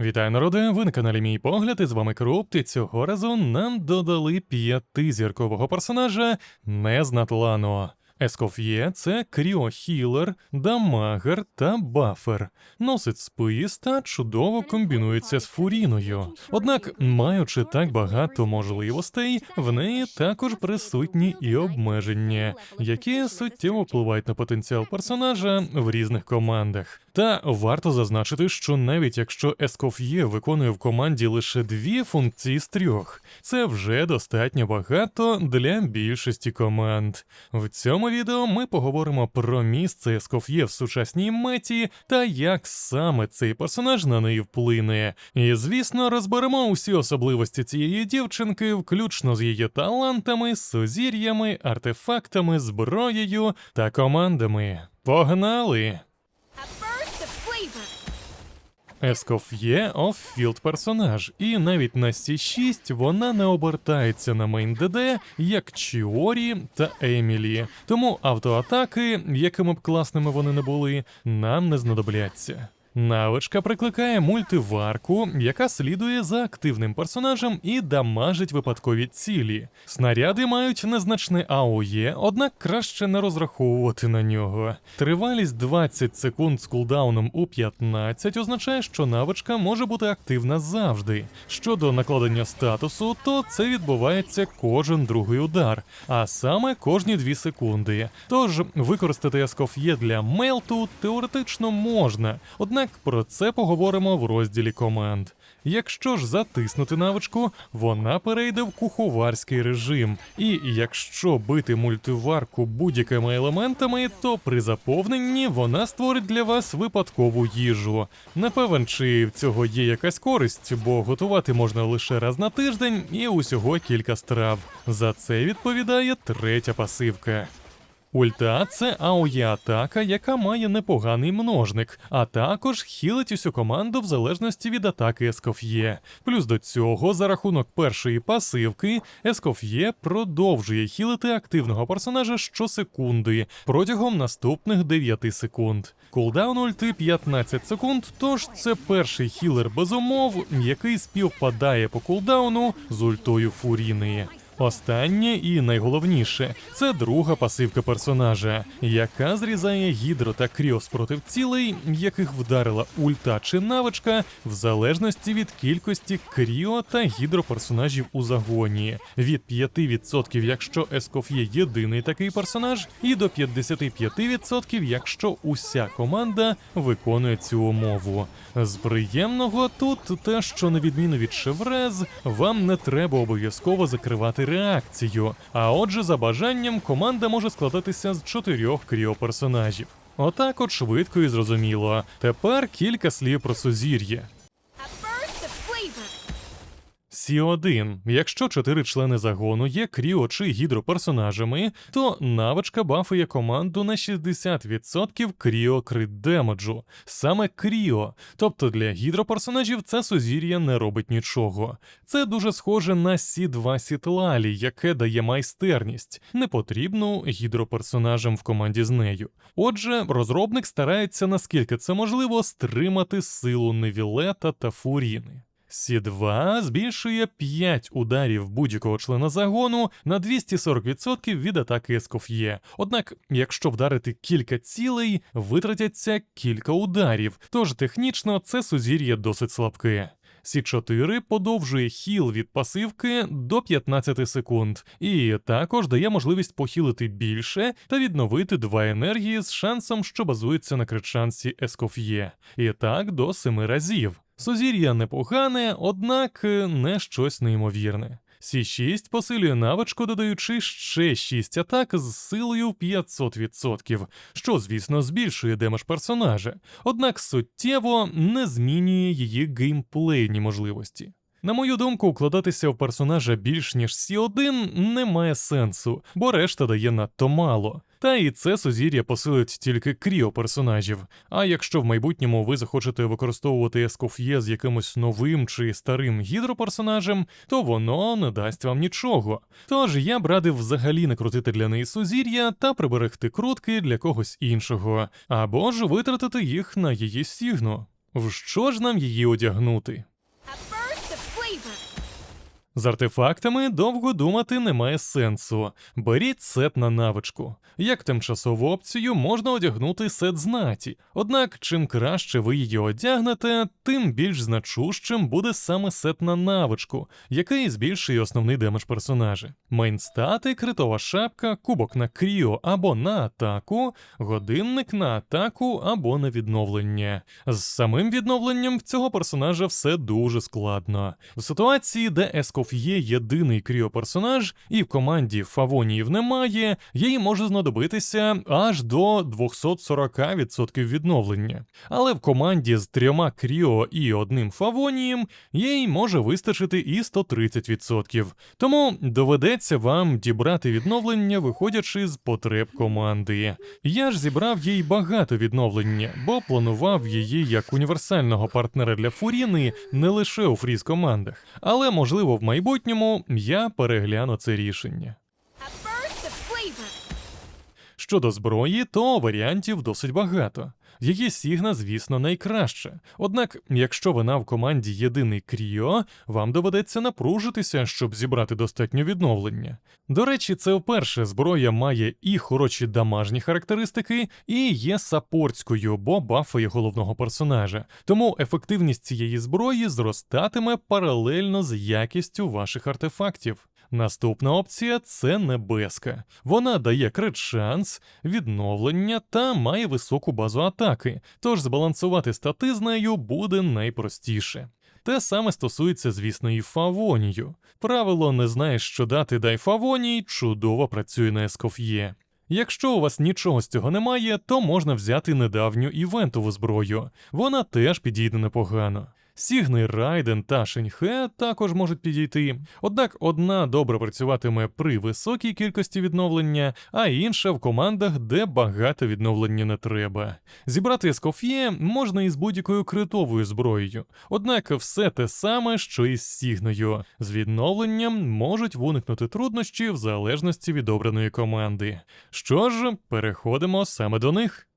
Вітаю народи! Ви на каналі Мій Погляд, і з вами Круп, і цього разу нам додали п'ятизіркового персонажа Незнатлано. Ескоф'є це кріохілер, дамагер та бафер. Носить спис та чудово комбінується з фуріною. Однак, маючи так багато можливостей, в неї також присутні і обмеження, які суттєво впливають на потенціал персонажа в різних командах. Та варто зазначити, що навіть якщо Ескоф'є виконує в команді лише дві функції з трьох, це вже достатньо багато для більшості команд. В цьому відео ми поговоримо про місце Скоф'є в сучасній меті та як саме цей персонаж на неї вплине. І звісно, розберемо усі особливості цієї дівчинки, включно з її талантами, сузір'ями, артефактами, зброєю та командами. Погнали! Ескоф'є оффілд персонаж, і навіть на Сі6 вона не обертається на мейн ДД, як Чіорі та Емілі. Тому автоатаки, якими б класними вони не були, нам не знадобляться. Навичка прикликає мультиварку, яка слідує за активним персонажем і дамажить випадкові цілі. Снаряди мають незначне АОЄ, однак краще не розраховувати на нього. Тривалість 20 секунд з кулдауном у 15 означає, що навичка може бути активна завжди. Щодо накладення статусу, то це відбувається кожен другий удар, а саме кожні 2 секунди. Тож використати Ескоф'є для мелту теоретично можна, однак про це поговоримо в розділі команд. Якщо ж затиснути навичку, вона перейде в куховарський режим. І якщо бити мультиварку будь-якими елементами, то при заповненні вона створить для вас випадкову їжу. Не певен, чи в цього є якась користь, бо готувати можна лише раз на тиждень і усього кілька страв. За це відповідає третя пасивка. Ульта це АОЄ атака, яка має непоганий множник, а також хілить усю команду в залежності від атаки Ескоф'є. Плюс до цього, за рахунок першої пасивки, Ескоф'є продовжує хілити активного персонажа щосекунди протягом наступних 9 секунд. Кулдаун ульти 15 секунд, тож це перший хілер без умов, який співпадає по кулдауну з ультою Фуріни. Останнє і найголовніше це друга пасивка персонажа, яка зрізає гідро та кріос проти цілей, яких вдарила ульта чи навичка, в залежності від кількості кріо та гідроперсонажів у загоні. Від 5%, якщо Ескоф є єдиний такий персонаж, і до 55%, якщо уся команда виконує цю умову. З приємного тут те, що на відміну від Шеврез, вам не треба обов'язково закривати реакцію. А отже, за бажанням команда може складатися з чотирьох кріоперсонажів. Отак от швидко і зрозуміло. Тепер кілька слів про сузір'я. Сі1. Якщо чотири члени загону є кріо чи гідроперсонажами, то навичка бафує команду на 60% кріо крит демеджу. Саме кріо. Тобто для гідроперсонажів це сузір'я не робить нічого. Це дуже схоже на Сі2 Сітлалі, яке дає майстерність, непотрібну гідроперсонажам в команді з нею. Отже, розробник старається наскільки це можливо стримати силу Невілета та Фуріни. Сі2 збільшує 5 ударів будь-якого члена загону на 240% від атаки Ескоф'є. Однак, якщо вдарити кілька цілей, витратяться кілька ударів, тож технічно це сузір'я досить слабке. Сі4 подовжує хіл від пасивки до 15 секунд, і також дає можливість похилити більше та відновити два енергії з шансом, що базується на критшансі Ескоф'є. І так до 7 разів. Сузір'я непогане, однак е, не щось неймовірне. Сі6 посилює навичку, додаючи ще 6 атак з силою в 500%, що, звісно, збільшує демедж персонажа, однак суттєво не змінює її геймплейні можливості. На мою думку, укладатися в персонажа більш ніж Сі1 не має сенсу, бо решта дає надто мало. Та і це сузір'я посилить тільки кріо персонажів. А якщо в майбутньому ви захочете використовувати Ескоф'є з якимось новим чи старим гідроперсонажем, то воно не дасть вам нічого. Тож я б радив взагалі не крутити для неї сузір'я та приберегти крутки для когось іншого, або ж витратити їх на її сігну. В що ж нам її одягнути? З артефактами довго думати немає сенсу. Беріть сет на навичку. Як тимчасову опцію можна одягнути сет знаті. Однак, чим краще ви її одягнете, тим більш значущим буде саме сет на навичку, який збільшує основний демедж персонажа. Мейнстати, критова шапка, кубок на кріо або на атаку, годинник на атаку або на відновлення. З самим відновленням в цього персонажа все дуже складно. В ситуації, де Є єдиний кріо-персонаж, і в команді Фавоніїв немає, їй може знадобитися аж до 240% відновлення. Але в команді з трьома кріо і одним фавонієм їй може вистачити і 130%. Тому доведеться вам дібрати відновлення, виходячи з потреб команди. Я ж зібрав їй багато відновлення, бо планував її як універсального партнера для Фуріни не лише у фріз командах, але можливо в майбутньому я перегляну це рішення. Щодо зброї, то варіантів досить багато. Її сігна, звісно, найкраща. Однак, якщо вона в команді єдиний кріо, вам доведеться напружитися, щоб зібрати достатньо відновлення. До речі, це вперше зброя має і хороші дамажні характеристики, і є саппортською, бо бафає головного персонажа. Тому ефективність цієї зброї зростатиме паралельно з якістю ваших артефактів. Наступна опція це небеска. Вона дає крит шанс, відновлення та має високу базу атаки, тож збалансувати стати з нею буде найпростіше. Те саме стосується, звісно, і фавонію. Правило не знаєш, що дати дай фавоній чудово працює на ескоф'є. Якщо у вас нічого з цього немає, то можна взяти недавню івентову зброю. Вона теж підійде непогано. Сігни Райден та Шеньхе також можуть підійти. Однак одна добре працюватиме при високій кількості відновлення, а інша в командах, де багато відновлення не треба. Зібрати ескоф'є можна із будь-якою критовою зброєю, однак все те саме, що і з сігною. З відновленням можуть виникнути труднощі в залежності від обраної команди. Що ж, переходимо саме до них.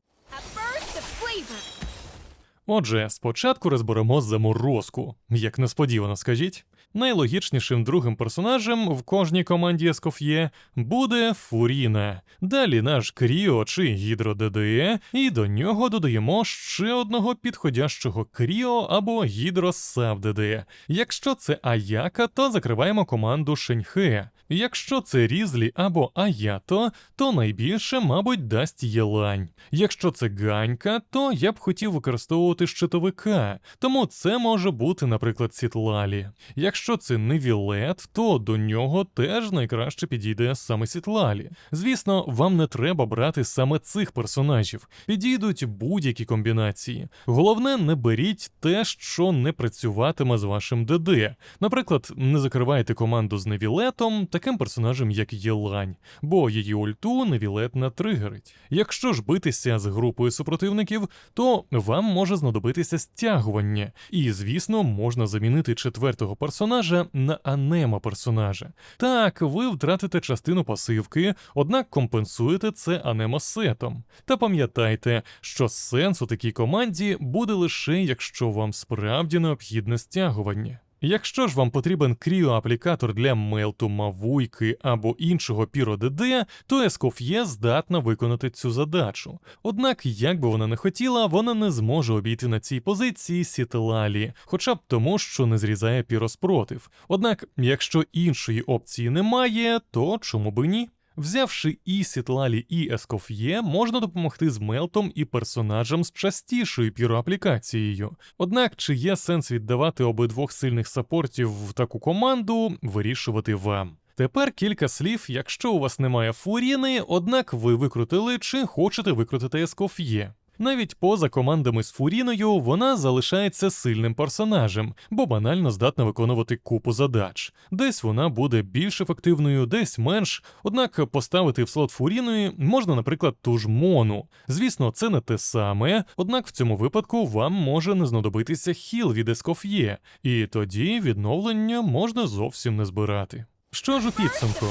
Отже, спочатку розберемо заморозку, як несподівано скажіть. Найлогічнішим другим персонажем в кожній команді Ескоф'є буде Фуріна. Далі наш Кріо чи Гідро ДДЕ, і до нього додаємо ще одного підходящого Кріо або Гідро Саб ДДЕ. Якщо це Аяка, то закриваємо команду Шеньхе. Якщо це Різлі або Аято, то найбільше, мабуть, дасть Єлань. Якщо це Ганька, то я б хотів використовувати щитовика, тому це може бути, наприклад, Сітлалі. Якщо це Невілет, то до нього теж найкраще підійде саме Сітлалі. Звісно, вам не треба брати саме цих персонажів, підійдуть будь-які комбінації. Головне, не беріть те, що не працюватиме з вашим ДД. Наприклад, не закривайте команду з Невілетом, таким персонажем, як Єлань, бо її ульту Невілет не тригерить. Якщо ж битися з групою супротивників, то вам може знадобитися стягування, і, звісно, можна замінити четвертого персонажа на анема персонажа. Так, ви втратите частину пасивки, однак компенсуєте це анемосетом. Та пам'ятайте, що сенс у такій команді буде лише якщо вам справді необхідне стягування. Якщо ж вам потрібен кріоаплікатор для мелту, мавуйки або іншого піро ДД, то Ескоф'є здатна виконати цю задачу. Однак, як би вона не хотіла, вона не зможе обійти на цій позиції Сітлалі, хоча б тому, що не зрізає піроспротив. Однак, якщо іншої опції немає, то чому би ні? Взявши і Сітлалі, і Ескоф'є, можна допомогти з Мелтом і персонажам з частішою піроаплікацією. Однак, чи є сенс віддавати обидвох сильних сапортів в таку команду, вирішувати вам. Тепер кілька слів, якщо у вас немає фуріни, однак ви викрутили чи хочете викрутити Ескоф'є. Навіть поза командами з Фуріною вона залишається сильним персонажем, бо банально здатна виконувати купу задач. Десь вона буде більш ефективною, десь менш. Однак поставити в слот Фуріної можна, наприклад, ту ж Мону. Звісно, це не те саме, однак в цьому випадку вам може не знадобитися хіл від Ескоф'є, і тоді відновлення можна зовсім не збирати. Що ж у підсумку?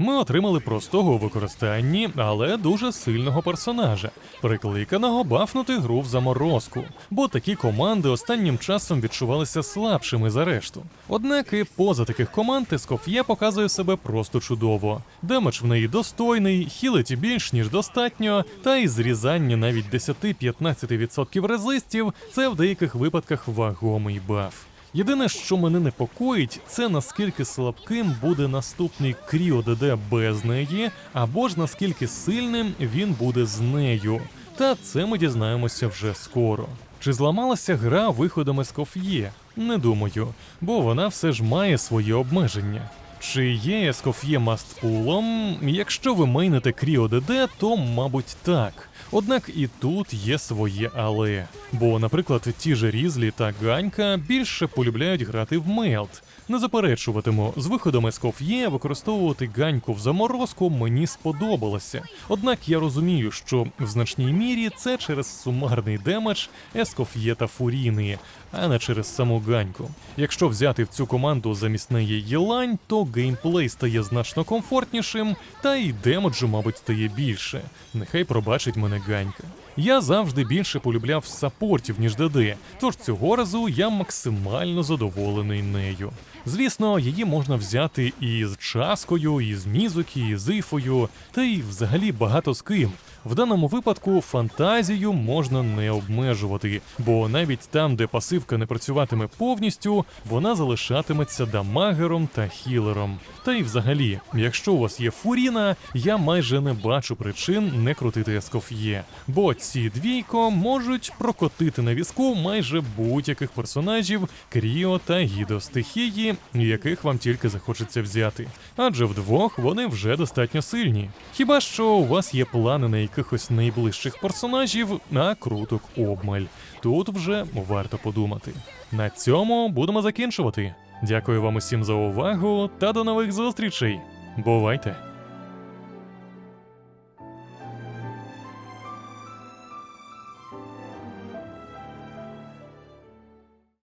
Ми отримали простого у використанні, але дуже сильного персонажа, прикликаного бафнути гру в заморозку, бо такі команди останнім часом відчувалися слабшими за решту. Однак і поза таких команд Ескоф'є показує себе просто чудово. Демедж в неї достойний, хілить більш ніж достатньо, та й зрізання навіть 10-15% резистів це в деяких випадках вагомий баф. Єдине, що мене непокоїть, це наскільки слабким буде наступний Кріо ДД без неї, або ж наскільки сильним він буде з нею. Та це ми дізнаємося вже скоро. Чи зламалася гра виходом з Коф'є? Не думаю, бо вона все ж має свої обмеження. Чи є Ескоф'є мастпулом? Якщо ви мейните Кріо ДД, то мабуть так. Однак і тут є своє але. Бо, наприклад, ті ж Різлі та Ганька більше полюбляють грати в мейлд. Не заперечуватиму, з виходом Ескоф'є використовувати ганьку в заморозку мені сподобалося. Однак я розумію, що в значній мірі це через сумарний демедж Ескоф'є та Фуріни, а не через саму ганьку. Якщо взяти в цю команду замість неї Єлань, то геймплей стає значно комфортнішим, та й демеджу, мабуть, стає більше. Нехай пробачить мене ганька. Я завжди більше полюбляв саппортів, ніж ДД, тож цього разу я максимально задоволений нею. Звісно, її можна взяти і з Часкою, і з Мізукі, і з Іфою, та й взагалі багато з ким. В даному випадку фантазію можна не обмежувати, бо навіть там, де пасивка не працюватиме повністю, вона залишатиметься дамагером та хілером. Та й взагалі, якщо у вас є фуріна, я майже не бачу причин не крутити ескоф'є, бо ці двійко можуть прокотити на візку майже будь-яких персонажів Кріо та Гідо стихії, яких вам тільки захочеться взяти. Адже вдвох вони вже достатньо сильні. Хіба що у вас є плани на якихось найближчих персонажів, а круток обмаль. Тут вже варто подумати. На цьому будемо закінчувати. Дякую вам усім за увагу та до нових зустрічей. Бувайте!